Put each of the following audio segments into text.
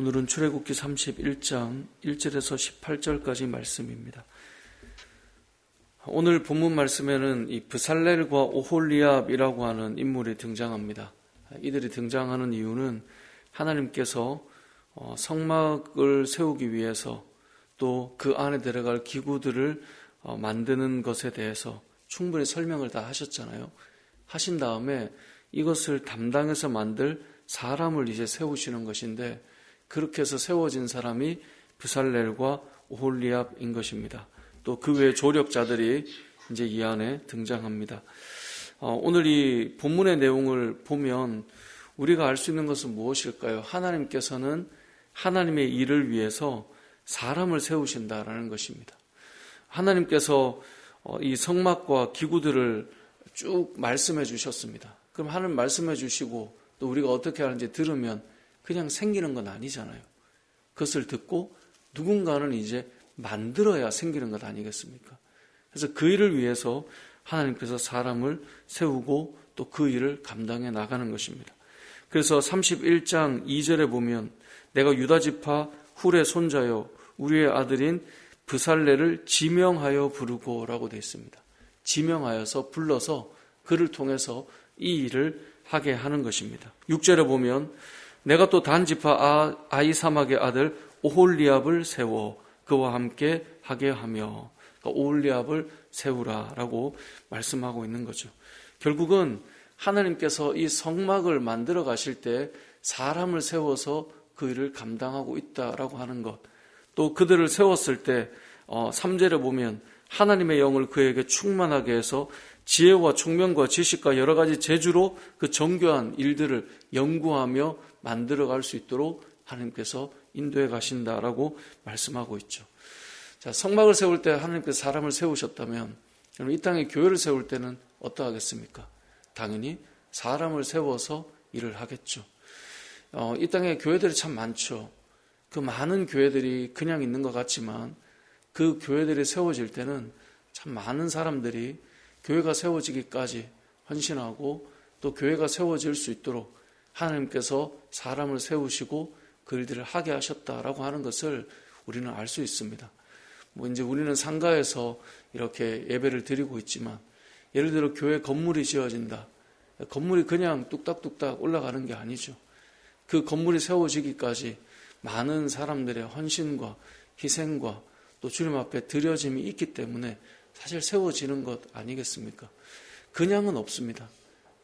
오늘은 출애굽기 31장 1절에서 18절까지 말씀입니다. 오늘 본문 말씀에는 이 브살렐과 오홀리압이라고 하는 인물이 등장합니다. 이들이 등장하는 이유는 하나님께서 어, 성막을 세우기 위해서 또 그 안에 들어갈 기구들을 어, 만드는 것에 대해서 충분히 설명을 다 하셨잖아요. 하신 다음에 이것을 담당해서 만들 사람을 이제 세우시는 것인데 그렇게 해서 세워진 사람이 브살렐과 오홀리압인 것입니다. 또 그 외 조력자들이 이제 이 안에 등장합니다. 어, 오늘 이 본문의 내용을 보면 우리가 알 수 있는 것은 무엇일까요? 하나님께서는 하나님의 일을 위해서 사람을 세우신다라는 것입니다. 하나님께서 어, 이 성막과 기구들을 쭉 말씀해 주셨습니다. 그럼 하나님 말씀해 주시고 또 우리가 어떻게 하는지 들으면 그냥 생기는 건 아니잖아요. 그것을 듣고 누군가는 이제 만들어야 생기는 것 아니겠습니까? 그래서 그 일을 위해서 하나님께서 사람을 세우고 또 그 일을 감당해 나가는 것입니다. 그래서 31장 2절에 보면 내가 유다지파 훌의 손자여 우리의 아들인 브살레를 지명하여 부르고라고 되어 있습니다. 지명하여서 불러서 그를 통해서 이 일을 하게 하는 것입니다. 6절에 보면 내가 또 단지파 아, 아이사막의 아들 오홀리압을 세워 그와 함께 하게 하며 그러니까 오홀리압을 세우라라고 말씀하고 있는 거죠. 결국은 하나님께서 이 성막을 만들어 가실 때 사람을 세워서 그 일을 감당하고 있다라고 하는 것. 또 그들을 세웠을 때 3절에 어, 보면 하나님의 영을 그에게 충만하게 해서 지혜와 총명과 지식과 여러 가지 재주로 그 정교한 일들을 연구하며 만들어 갈 수 있도록 하나님께서 인도해 가신다라고 말씀하고 있죠. 자, 성막을 세울 때 하나님께서 사람을 세우셨다면 이 땅에 교회를 세울 때는 어떠하겠습니까? 당연히 사람을 세워서 일을 하겠죠. 어, 이 땅에 교회들이 참 많죠. 그 많은 교회들이 그냥 있는 것 같지만 그 교회들이 세워질 때는 참 많은 사람들이 교회가 세워지기까지 헌신하고 또 교회가 세워질 수 있도록 하나님께서 사람을 세우시고 그 일들을 하게 하셨다라고 하는 것을 우리는 알 수 있습니다. 뭐 이제 우리는 상가에서 이렇게 예배를 드리고 있지만 예를 들어 교회 건물이 지어진다. 건물이 그냥 뚝딱뚝딱 올라가는 게 아니죠. 그 건물이 세워지기까지 많은 사람들의 헌신과 희생과 또 주님 앞에 드려짐이 있기 때문에 사실 세워지는 것 아니겠습니까? 그냥은 없습니다.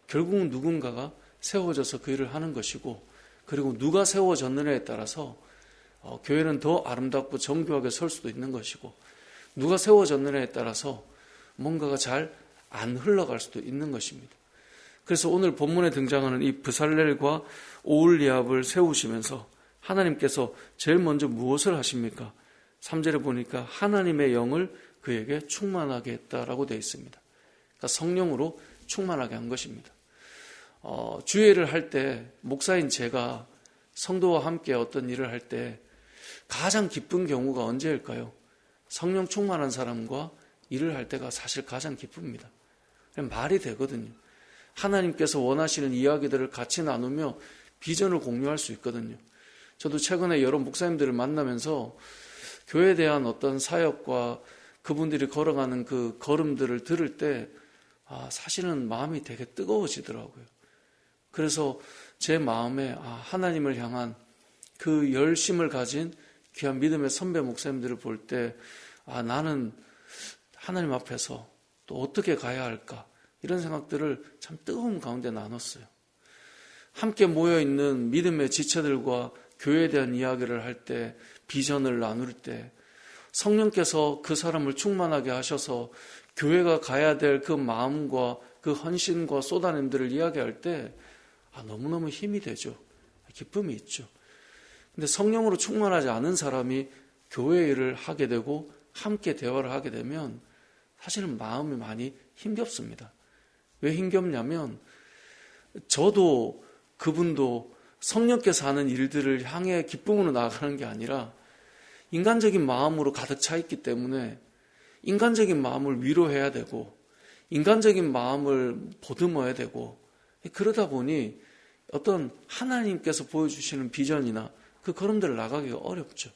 결국은 누군가가 세워져서 그 일을 하는 것이고 그리고 누가 세워졌느냐에 따라서 어, 교회는 더 아름답고 정교하게 설 수도 있는 것이고 누가 세워졌느냐에 따라서 뭔가가 잘 안 흘러갈 수도 있는 것입니다. 그래서 오늘 본문에 등장하는 이 브살렐과 오울리압을 세우시면서 하나님께서 제일 먼저 무엇을 하십니까? 3절에 보니까 하나님의 영을 그에게 충만하게 했다라고 되어 있습니다. 그러니까 성령으로 충만하게 한 것입니다. 어, 주회를 할 때 목사인 제가 성도와 함께 어떤 일을 할 때 가장 기쁜 경우가 언제일까요? 성령 충만한 사람과 일을 할 때가 사실 가장 기쁩니다. 말이 되거든요. 하나님께서 원하시는 이야기들을 같이 나누며 비전을 공유할 수 있거든요. 저도 최근에 여러 목사님들을 만나면서 교회에 대한 어떤 사역과 그분들이 걸어가는 그 걸음들을 들을 때, 아, 사실은 마음이 되게 뜨거워지더라고요. 그래서 제 마음에, 아, 하나님을 향한 그 열심을 가진 귀한 믿음의 선배 목사님들을 볼 때, 아, 나는 하나님 앞에서 또 어떻게 가야 할까? 이런 생각들을 참 뜨거운 가운데 나눴어요. 함께 모여 있는 믿음의 지체들과 교회에 대한 이야기를 할 때, 비전을 나눌 때, 성령께서 그 사람을 충만하게 하셔서 교회가 가야 될 그 마음과 그 헌신과 쏟아냄들을 이야기할 때 아, 너무너무 힘이 되죠. 기쁨이 있죠. 근데 성령으로 충만하지 않은 사람이 교회 일을 하게 되고 함께 대화를 하게 되면 사실은 마음이 많이 힘겹습니다. 왜 힘겹냐면 저도 그분도 성령께서 하는 일들을 향해 기쁨으로 나아가는 게 아니라 인간적인 마음으로 가득 차 있기 때문에 인간적인 마음을 위로해야 되고 인간적인 마음을 보듬어야 되고 그러다 보니 어떤 하나님께서 보여주시는 비전이나 그 걸음들을 나가기가 어렵죠.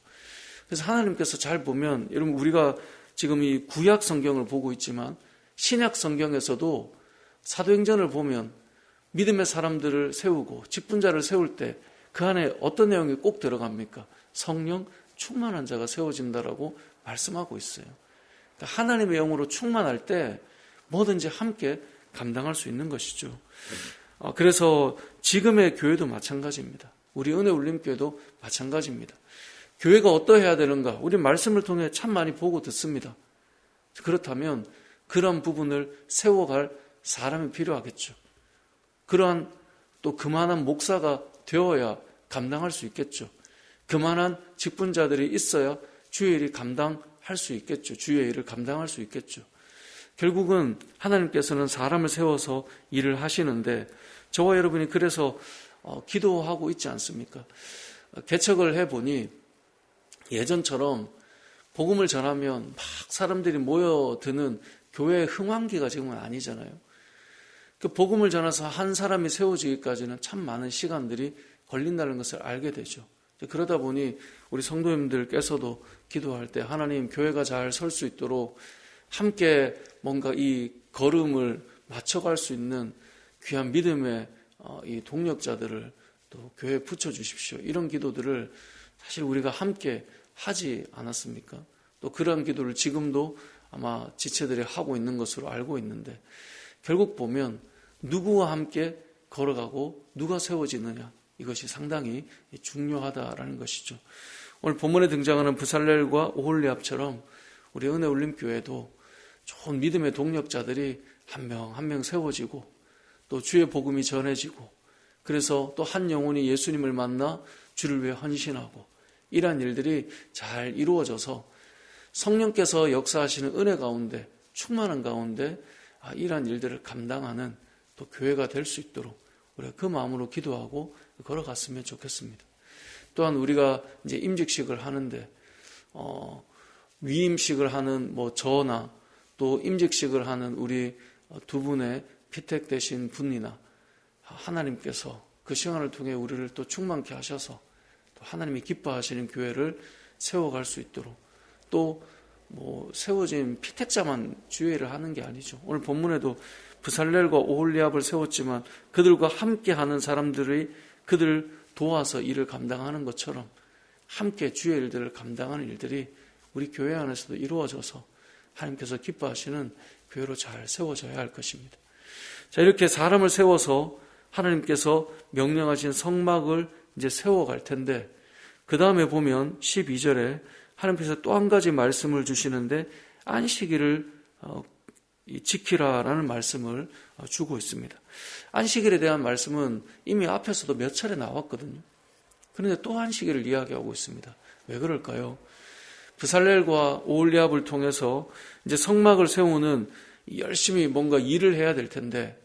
그래서 하나님께서 잘 보면 여러분 우리가 지금 이 구약 성경을 보고 있지만 신약 성경에서도 사도행전을 보면 믿음의 사람들을 세우고 직분자를 세울 때 그 안에 어떤 내용이 꼭 들어갑니까? 성령 충만한 자가 세워진다라고 말씀하고 있어요. 그러니까 하나님의 영으로 충만할 때 뭐든지 함께 감당할 수 있는 것이죠. 어, 그래서 지금의 교회도 마찬가지입니다. 우리 은혜 울림교회도 마찬가지입니다. 교회가 어떠해야 되는가? 우리 말씀을 통해 참 많이 보고 듣습니다. 그렇다면 그런 부분을 세워갈 사람이 필요하겠죠. 그러한 또 그만한 목사가 되어야 감당할 수 있겠죠. 그만한 직분자들이 있어야 주의 일이 감당할 수 있겠죠. 주의 일을 감당할 수 있겠죠. 결국은 하나님께서는 사람을 세워서 일을 하시는데 저와 여러분이 그래서 어, 기도하고 있지 않습니까? 개척을 해보니 예전처럼 복음을 전하면 막 사람들이 모여드는 교회의 흥황기가 지금은 아니잖아요. 그 복음을 전해서 한 사람이 세워지기까지는 참 많은 시간들이 걸린다는 것을 알게 되죠. 그러다 보니 우리 성도님들께서도 기도할 때 하나님 교회가 잘 설 수 있도록 함께 뭔가 이 걸음을 맞춰갈 수 있는 귀한 믿음의 어, 이 동력자들을 또 교회에 붙여 주십시오. 이런 기도들을 사실 우리가 함께 하지 않았습니까? 또 그런 기도를 지금도 아마 지체들이 하고 있는 것으로 알고 있는데 결국 보면 누구와 함께 걸어가고 누가 세워지느냐 이것이 상당히 중요하다라는 것이죠. 오늘 본문에 등장하는 부살렐과 오홀리압처럼 우리 은혜 올림 교회도 좋은 믿음의 동력자들이 한명 한 명 세워지고 또 주의 복음이 전해지고 그래서 또 한 영혼이 예수님을 만나 주를 위해 헌신하고 이러한 일들이 잘 이루어져서 성령께서 역사하시는 은혜 가운데 충만한 가운데 아, 이러한 일들을 감당하는 또 교회가 될 수 있도록 우리가 그 마음으로 기도하고 걸어갔으면 좋겠습니다. 또한 우리가 이제 임직식을 하는데 어, 위임식을 하는 뭐 저나 또 임직식을 하는 우리 두 분의 피택 되신 분이나 하나님께서 그 시간을 통해 우리를 또 충만케 하셔서 또 하나님이 기뻐하시는 교회를 세워갈 수 있도록 또 뭐 세워진 피택자만 주의를 하는 게 아니죠. 오늘 본문에도 부살렐과 오홀리압을 세웠지만 그들과 함께 하는 사람들의 그들 도와서 일을 감당하는 것처럼 함께 주의 일들을 감당하는 일들이 우리 교회 안에서도 이루어져서 하나님께서 기뻐하시는 교회로 잘 세워져야 할 것입니다. 자, 이렇게 사람을 세워서 하나님께서 명령하신 성막을 이제 세워갈 텐데, 그 다음에 보면 12절에 하나님께서 또 한 가지 말씀을 주시는데, 안식일을 어, 지키라라는 말씀을 어, 주고 있습니다. 안식일에 대한 말씀은 이미 앞에서도 몇 차례 나왔거든요. 그런데 또 안식일을 이야기하고 있습니다. 왜 그럴까요? 부살렐과 오올리압을 통해서 이제 성막을 세우는 열심히 뭔가 일을 해야 될 텐데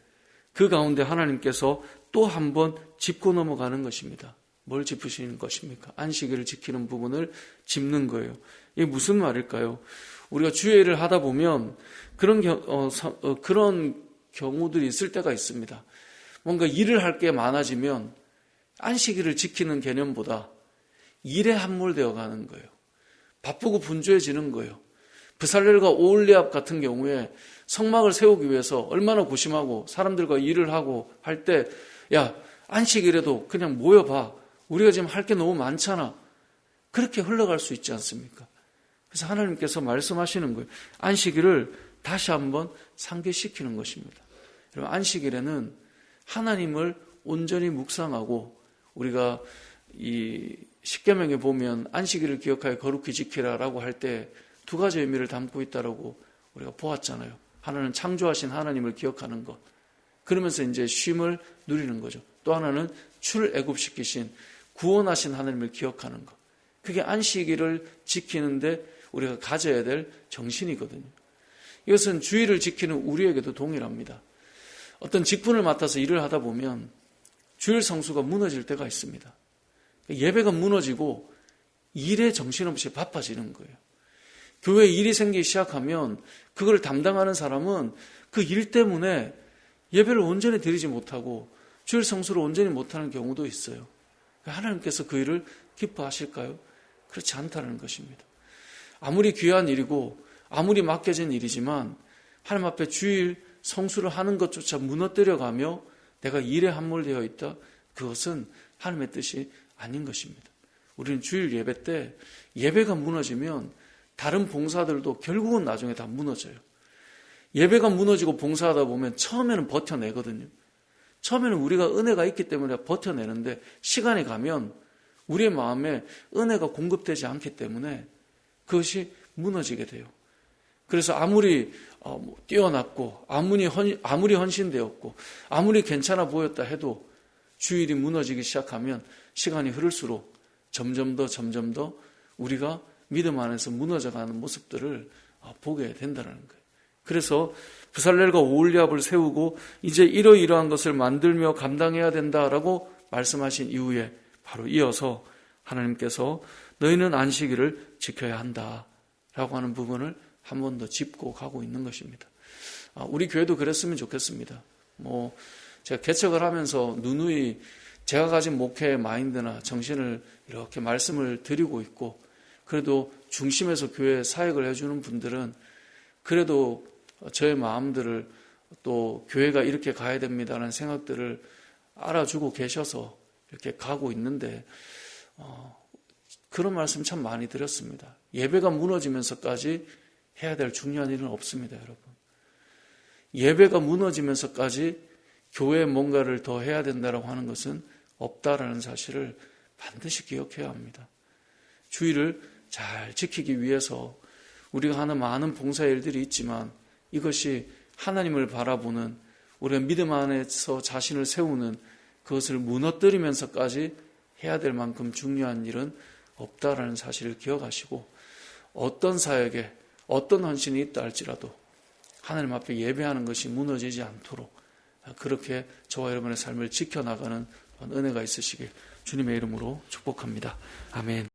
그 가운데 하나님께서 또 한 번 짚고 넘어가는 것입니다. 뭘 짚으시는 것입니까? 안식일을 지키는 부분을 짚는 거예요. 이게 무슨 말일까요? 우리가 주의를 하다 보면 그런 겨, 어, 어, 그런 경우들이 있을 때가 있습니다. 뭔가 일을 할 게 많아지면 안식일을 지키는 개념보다 일에 함몰되어 가는 거예요. 바쁘고 분주해지는 거예요. 부살렐과 오올리압 같은 경우에 성막을 세우기 위해서 얼마나 고심하고 사람들과 일을 하고 할 때, 야, 안식일에도 그냥 모여봐. 우리가 지금 할 게 너무 많잖아. 그렇게 흘러갈 수 있지 않습니까? 그래서 하나님께서 말씀하시는 거예요. 안식일을 다시 한번 상기시키는 것입니다. 여러분, 안식일에는 하나님을 온전히 묵상하고 우리가 이 십계명에 보면 안식일을 기억하여 거룩히 지키라라고 할 때 두 가지 의미를 담고 있다라고 우리가 보았잖아요. 하나는 창조하신 하나님을 기억하는 것. 그러면서 이제 쉼을 누리는 거죠. 또 하나는 출애굽시키신 구원하신 하나님을 기억하는 것. 그게 안식일을 지키는데 우리가 가져야 될 정신이거든요. 이것은 주의를 지키는 우리에게도 동일합니다. 어떤 직분을 맡아서 일을 하다 보면 주일 성수가 무너질 때가 있습니다. 예배가 무너지고 일에 정신없이 바빠지는 거예요. 교회에 일이 생기기 시작하면 그걸 담당하는 사람은 그 일 때문에 예배를 온전히 드리지 못하고 주일 성수를 온전히 못하는 경우도 있어요. 하나님께서 그 일을 기뻐하실까요? 그렇지 않다는 것입니다. 아무리 귀한 일이고 아무리 맡겨진 일이지만 하나님 앞에 주일 성수를 하는 것조차 무너뜨려가며 내가 일에 함몰되어 있다. 그것은 하나님의 뜻이 아닌 것입니다. 우리는 주일 예배 때 예배가 무너지면 다른 봉사들도 결국은 나중에 다 무너져요. 예배가 무너지고 봉사하다 보면 처음에는 버텨내거든요. 처음에는 우리가 은혜가 있기 때문에 버텨내는데 시간이 가면 우리의 마음에 은혜가 공급되지 않기 때문에 그것이 무너지게 돼요. 그래서 아무리 어, 뭐 뛰어났고 아무리 헌, 아무리 헌신되었고 아무리 괜찮아 보였다 해도 주일이 무너지기 시작하면 시간이 흐를수록 점점 더 점점 더 우리가 믿음 안에서 무너져가는 모습들을 어, 보게 된다는 거예요. 그래서 부살렐과 오올리압을 세우고 이제 이러이러한 것을 만들며 감당해야 된다라고 말씀하신 이후에 바로 이어서 하나님께서 너희는 안식일을 지켜야 한다라고 하는 부분을 한 번 더 짚고 가고 있는 것입니다. 아, 우리 교회도 그랬으면 좋겠습니다. 뭐 제가 개척을 하면서 누누이 제가 가진 목회의 마인드나 정신을 이렇게 말씀을 드리고 있고 그래도 중심에서 교회 사역을 해주는 분들은 그래도 저의 마음들을 또 교회가 이렇게 가야 됩니다라는 생각들을 알아주고 계셔서 이렇게 가고 있는데 어, 그런 말씀 참 많이 드렸습니다. 예배가 무너지면서까지 해야 될 중요한 일은 없습니다, 여러분. 예배가 무너지면서까지 교회에 뭔가를 더 해야 된다라고 하는 것은 없다라는 사실을 반드시 기억해야 합니다. 주의를 잘 지키기 위해서 우리가 하는 많은 봉사 일들이 있지만 이것이 하나님을 바라보는 우리가 믿음 안에서 자신을 세우는 그것을 무너뜨리면서까지 해야 될 만큼 중요한 일은 없다라는 사실을 기억하시고 어떤 사역에 어떤 헌신이 있다 할지라도 하나님 앞에 예배하는 것이 무너지지 않도록 그렇게 저와 여러분의 삶을 지켜나가는 은혜가 있으시길 주님의 이름으로 축복합니다. 아멘.